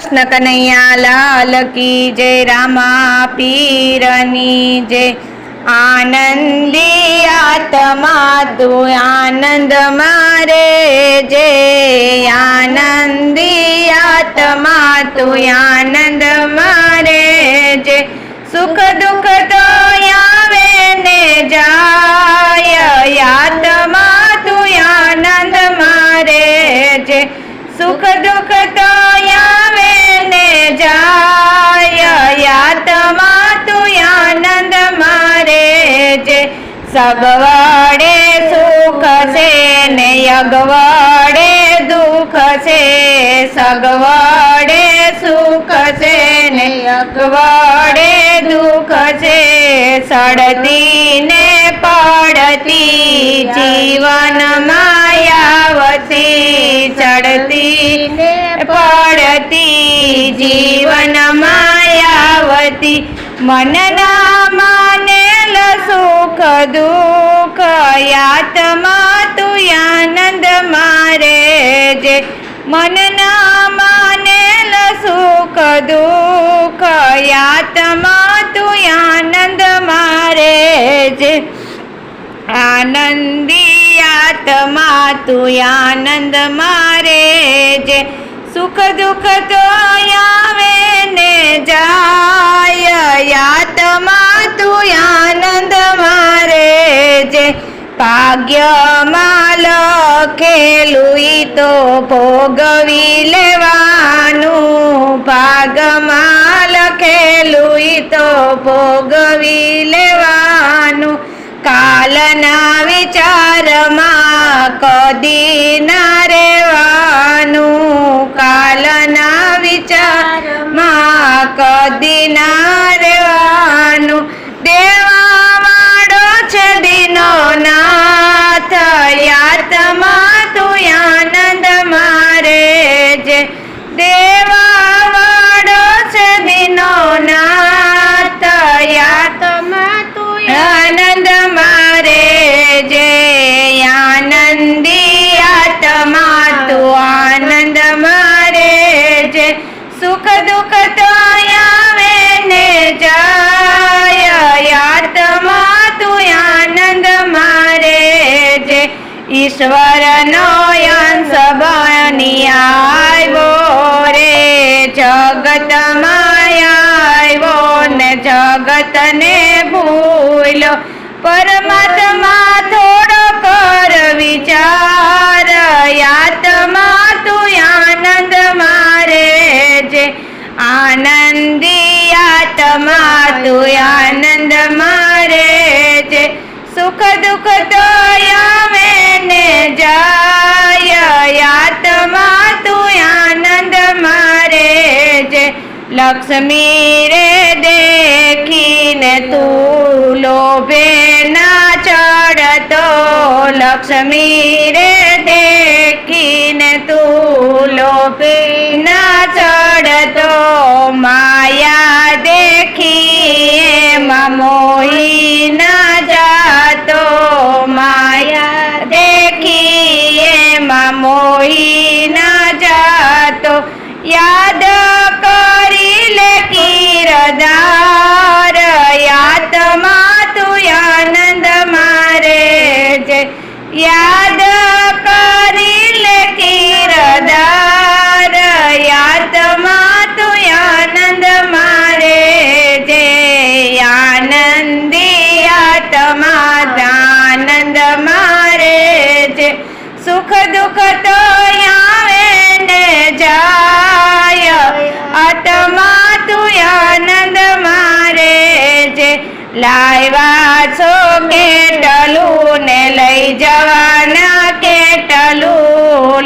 કૃષ્ણ કનૈયા લાલ કી જય, રામા પીરની જય. આનંદી આત્મા, તું આનંદ મારે જે. આનંદી આત્મા, તું આનંદ મારે જે. સુખ દુઃખ તો આવે ને જાય, આત્મા, તું આનંદ મારે જે. સુખ મારે સગવાડે સુખ છે ને અગવડે દુઃખ છે. સગવડે સુખ છે ને અગવડે દુઃખ છે. સડતી ને પડતી જીવન માયાવતી ચડતી ને પડતી જીવન માયાવતી મનના સુખ દુઃખ આત્મા તું આનંદ મારે જે મનના માનેલ સુખ દુઃખ આત્મા તું આનંદ મારે જે આનંદી આત્મા તું આનંદ મારે જે સુખ દુઃખ તો આવે ને જાય ભાગ્યમાં લખેલું ઈ તો ભોગવી લેવાનું. ભાગમાં લખેલું ઈ તો ભોગવી લેવાનું. કાલના વિચારમાં કદી ના રહેવાનું. કાલના વિચારમાં કદી ના ને મારે જે ઈશ્વરનો અંશ બની આવ્યો રે જગત આવ્યો ને જગતને ભૂલો પરમાત્મા થોડો કર વિચાર આત્મા તું આનંદ મારે છે. સુખ દુઃખ તો આવે ને જાય. આત્મા તું આનંદ મારે છે. લક્ષ્મી રે દેખીને તું લોભે ના ચડતો. લક્ષ્મી રે દેખીને તું લોભે ના ચડતો. કિરદાર આત્મા તું આનંદ મારે જે. યાદ કરી લે કિરદાર આત્મા તું આનંદ મારે જે. આનંદી આત્મા આનંદ મારે જે. સુખ દુઃખ તો આવે ને જાય. આત્મા તું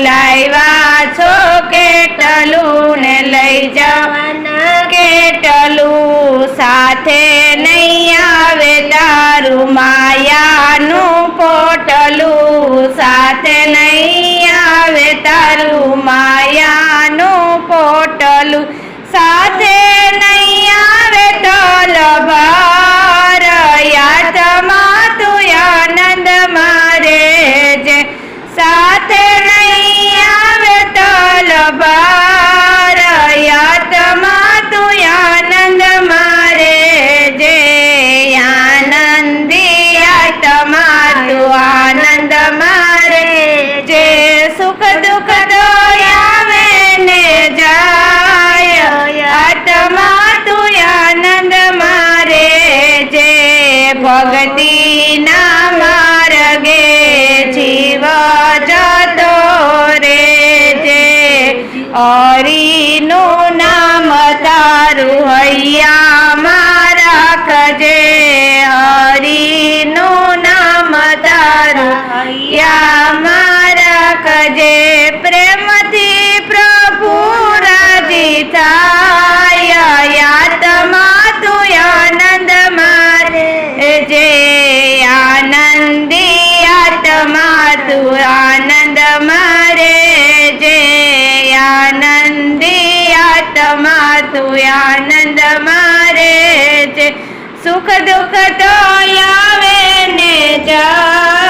લાવ્યા છો કેટલું ને લઈ જવાના? કેટલું સાથે નહીં આવે તારું માયાનું પોટલું સાથે નહીં આવે તારું માયાનું હરિનું નામ તારું હૈયા મારા ખજે. હરિનું નામ તારું હૈયા મારા ખજે. પ્રેમથી પ્રભુ રાજી થાય. યાતમાં તું આનંદ મારે જે આનંદી આત્મા તું શું આનંદ મારે છે. સુખ દુઃખ તો આવે ને જા.